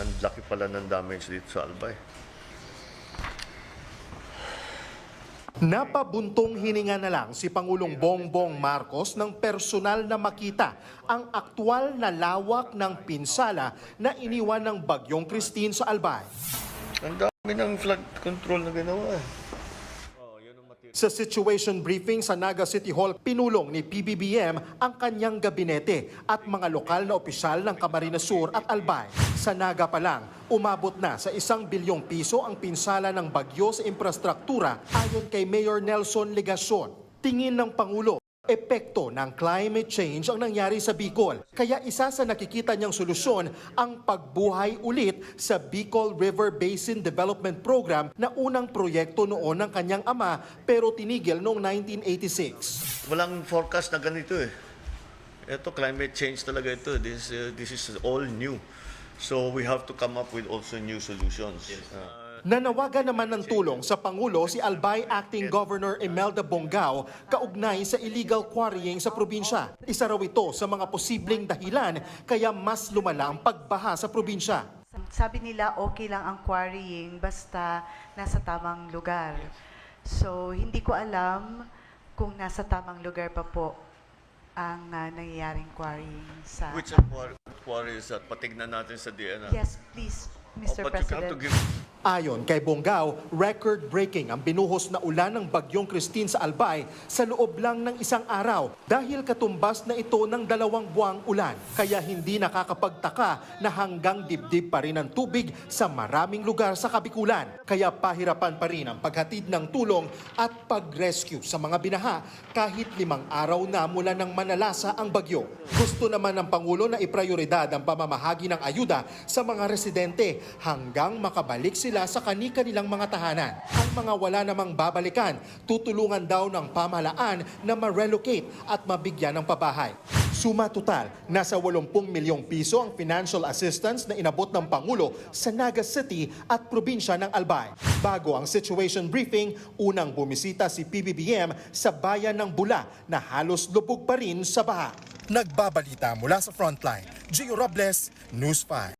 Ang laki pala ng damage dito sa Albay. Napabuntong hininga na lang si Pangulong Bongbong Marcos ng personal na makita ang aktwal na lawak ng pinsala na iniwan ng Bagyong Christine sa Albay. Ang dami ng flood control na ginawa eh. Sa situation briefing sa Naga City Hall, pinulong ni PBBM ang kanyang gabinete at mga lokal na opisyal ng Camarines Sur at Albay. Sa Naga pa lang, umabot na sa isang bilyong piso ang pinsala ng bagyo sa infrastruktura ayon kay Mayor Nelson Legacion. Tingin ng Pangulo, epekto ng climate change ang nangyari sa Bicol. Kaya isa sa nakikita niyang solusyon ang pagbuhay ulit sa Bicol River Basin Development Program na unang proyekto noon ng kanyang ama pero tinigil noong 1986. Walang forecast na ganito eh. Ito, climate change talaga ito. This, uh, this is all new. So we have to come up with also new solutions. Uh, Nanawagan naman ng tulong sa Pangulo si Albay Acting Governor Imelda Bongao kaugnay sa illegal quarrying sa probinsya. Isa raw ito sa mga posibleng dahilan kaya mas lumala ang pagbaha sa probinsya. Sabi nila okay lang ang quarrying basta nasa tamang lugar. So, hindi ko alam kung nasa tamang lugar pa po ang ah, nangyayaring quarrying sa... which quarry, quarry is that? Patignan natin sa DNR. Yes, please, Mr. Oh, but you have to President. give Ayon kay Bongao, record-breaking ang binuhos na ulan ng Bagyong Christine sa Albay sa loob lang ng isang araw dahil katumbas na ito ng dalawang buwang ulan. Kaya hindi nakakapagtaka na hanggang dibdib pa rin ang tubig sa maraming lugar sa Kabikulan. Kaya pahirapan pa rin ang paghatid ng tulong at pag-rescue sa mga binaha kahit limang araw na mula ng manalasa ang bagyo. Gusto naman ng Pangulo na iprioridad ang pamamahagi ng ayuda sa mga residente hanggang makabalik sila sa kani-kanilang mga tahanan. Ang mga wala namang babalikan, tutulungan daw ng pamahalaan na ma-relocate at mabigyan ng pabahay. Suma total, nasa 80 milyong piso ang financial assistance na inabot ng Pangulo sa Naga City at probinsya ng Albay. Bago ang situation briefing, unang bumisita si PBBM sa bayan ng Bula na halos lubog pa rin sa baha. Nagbabalita mula sa frontline, Gio Robles, News 5.